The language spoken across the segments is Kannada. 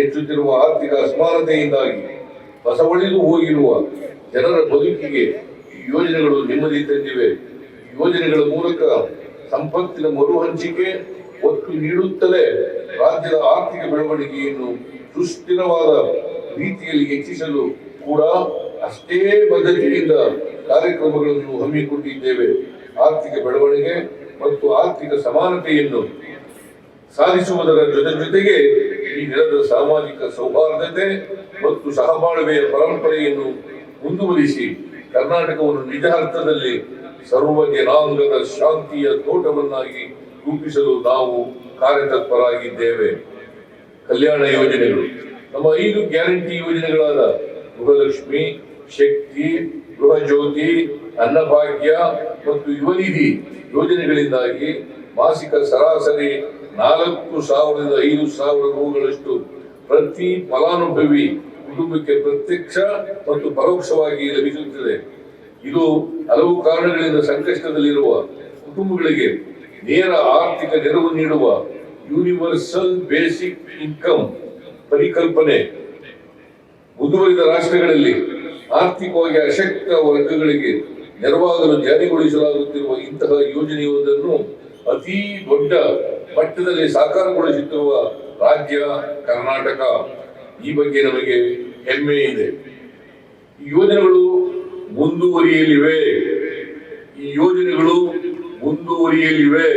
ಹೆಚ್ಚುತ್ತಿರುವ ಆರ್ಥಿಕ ಅಸಮಾನತೆಯಿಂದಾಗಿ ಬಸವಳಿದು ಹೋಗಿರುವ ಜನರ ಬದುಕಿಗೆ ಯೋಜನೆಗಳು ನೆಮ್ಮದಿ ತಂದಿವೆ. ಯೋಜನೆಗಳ ಮೂಲಕ ಸಂಪತ್ತಿನ ಮರುಹಂಚಿಕೆ ಒತ್ತು ನೀಡುತ್ತಲೇ ರಾಜ್ಯದ ಆರ್ಥಿಕ ಬೆಳವಣಿಗೆಯನ್ನು ಸುಸ್ಥಿರವಾದ ರೀತಿಯಲ್ಲಿ ಹೆಚ್ಚಿಸಲು ಕೂಡ ಅಷ್ಟೇ ಬದ್ಧತೆಯಿಂದ ಕಾರ್ಯಕ್ರಮಗಳನ್ನು ಹಮ್ಮಿಕೊಂಡಿದ್ದೇವೆ. ಆರ್ಥಿಕ ಬೆಳವಣಿಗೆ ಮತ್ತು ಆರ್ಥಿಕ ಸಮಾನತೆಯನ್ನು ಸಾಧಿಸುವುದರ ಜೊತೆ ಜೊತೆಗೆ ಈ ನೆಲದ ಸಾಮಾಜಿಕ ಸೌಹಾರ್ದತೆ ಮತ್ತು ಸಹಬಾಳ್ವೆಯ ಪರಂಪರೆಯನ್ನು ಮುಂದುವರಿಸಿ ಕರ್ನಾಟಕವನ್ನು ನಿಜ ಅರ್ಥದಲ್ಲಿ ಸರ್ವ ಜನಾಂಗದ ಶಾಂತಿಯ ತೋಟವನ್ನಾಗಿ ರೂಪಿಸಲು ನಾವು ಕಾರ್ಯತತ್ಪರಾಗಿದ್ದೇವೆ. ಕಲ್ಯಾಣ ಯೋಜನೆಗಳು. ನಮ್ಮ ಐದು ಗ್ಯಾರಂಟಿ ಯೋಜನೆಗಳಾದ ಗೃಹಲಕ್ಷ್ಮಿ ಶಕ್ತಿ ಗೃಹ ಜ್ಯೋತಿ ಅನ್ನಭಾಗ್ಯ ಮತ್ತು ಯುವನಿಧಿ ಯೋಜನೆಗಳಿಂದಾಗಿ ಮಾಸಿಕ ಸರಾಸರಿ ನಾಲ್ಕು ಸಾವಿರದ ಐದು ಸಾವಿರ ರೂಗಳಷ್ಟು ಪ್ರತಿ ಫಲಾನುಭವಿ ಕುಟುಂಬಕ್ಕೆ ಪ್ರತ್ಯಕ್ಷ ಮತ್ತು ಪರೋಕ್ಷವಾಗಿ ಲಭಿಸುತ್ತದೆ. ಇದು ಹಲವು ಕಾರಣಗಳಿಂದ ಸಂಕಷ್ಟದಲ್ಲಿರುವ ಕುಟುಂಬಗಳಿಗೆ ನೇರ ಆರ್ಥಿಕ ನೆರವು ನೀಡುವ ಯೂನಿವರ್ಸಲ್ ಬೇಸಿಕ್ ಇನ್ಕಮ್ ಪರಿಕಲ್ಪನೆ. ಮುಂದುವರಿದ ರಾಷ್ಟ್ರಗಳಲ್ಲಿ ಆರ್ಥಿಕವಾಗಿ ಅಶಕ್ತ ವರ್ಗಗಳಿಗೆ ನೆರವಾಗಲು ಜಾರಿಗೊಳಿಸಲಾಗುತ್ತಿರುವ ಇಂತಹ ಯೋಜನೆಯೊಂದನ್ನು ಅತಿ ದೊಡ್ಡ ಮಟ್ಟದಲ್ಲಿ ಸಾಕಾರಗೊಳಿಸುತ್ತಿರುವ ರಾಜ್ಯ ಕರ್ನಾಟಕ ಈ ಬಗ್ಗೆ ನಮಗೆ ಹೆಮ್ಮೆ ಇದೆ. ಯೋಜನೆಗಳು ಮುಂದುವರಿಯಲಿವೆ. ಈ ಯೋಜನೆಗಳು ಮುಂದುವರಿಯಲಿವೆ.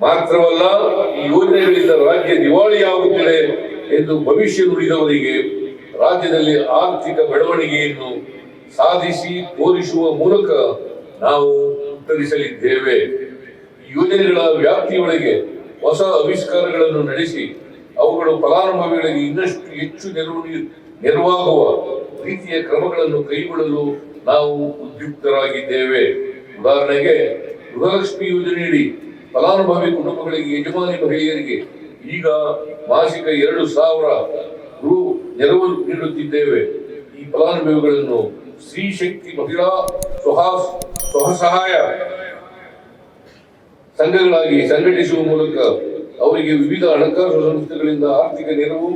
ಮಾತ್ರವಲ್ಲ, ಈ ಯೋಜನೆಗಳಿಂದ ರಾಜ್ಯ ದಿವಾಳಿಯಾಗುತ್ತಿದೆ ಎಂದು ಭವಿಷ್ಯ ನುಡಿದವರಿಗೆ ರಾಜ್ಯದಲ್ಲಿ ಆರ್ಥಿಕ ಬೆಳವಣಿಗೆಯನ್ನು ಸಾಧಿಸಿ ತೋರಿಸುವ ಮೂಲಕ ನಾವು ಉತ್ತರಿಸಲಿದ್ದೇವೆ. ಯೋಜನೆಗಳ ವ್ಯಾಪ್ತಿಯೊಳಗೆ ಹೊಸ ಆವಿಷ್ಕಾರಗಳನ್ನು ನಡೆಸಿ ಅವುಗಳು ಫಲಾನುಭವಿಗಳಿಗೆ ಇನ್ನಷ್ಟು ಹೆಚ್ಚು ನೆರವು ನೆರವಾಗುವ ರೀತಿಯ ಕ್ರಮಗಳನ್ನು ಕೈಗೊಳ್ಳಲು ನಾವು ಉದ್ಯುಕ್ತರಾಗಿದ್ದೇವೆ. ಉದಾಹರಣೆಗೆ, ಗೃಹಲಕ್ಷ್ಮಿ ಯೋಜನೆಯಡಿ ಫಲಾನುಭವಿ ಕುಟುಂಬಗಳಿಗೆ ಯಜಮಾನಿ ಮಹಿಳೆಯರಿಗೆ ಈಗ ಮಾಸಿಕ ಎರಡು ಸಾವಿರ ರು ನೆರವು ನೀಡುತ್ತಿದ್ದೇವೆ. ಈ ಫಲಾನುಭವಿಗಳನ್ನು ಸ್ತ್ರೀ ಶಕ್ತಿ ಮಹಿಳಾ ಸ್ವಹ ಸ್ವಸಹಾಯ ಸಂಘಗಳಾಗಿ ಸಂಘಟಿಸುವ ಮೂಲಕ ಅವರಿಗೆ ವಿವಿಧ ಹಣಕಾಸು ಸಂಸ್ಥೆಗಳಿಂದ ಆರ್ಥಿಕ ನೆರವು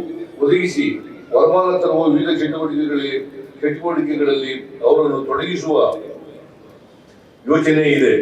ಒದಗಿಸಿ ವರಮಾನ ತರುವ ವಿವಿಧ ಚಟುವಟಿಕೆಗಳಲ್ಲಿ ಚಟುವಟಿಕೆಗಳಲ್ಲಿ ಅವರನ್ನು ತೊಡಗಿಸುವ ಯೋಚನೆ ಇದೆ.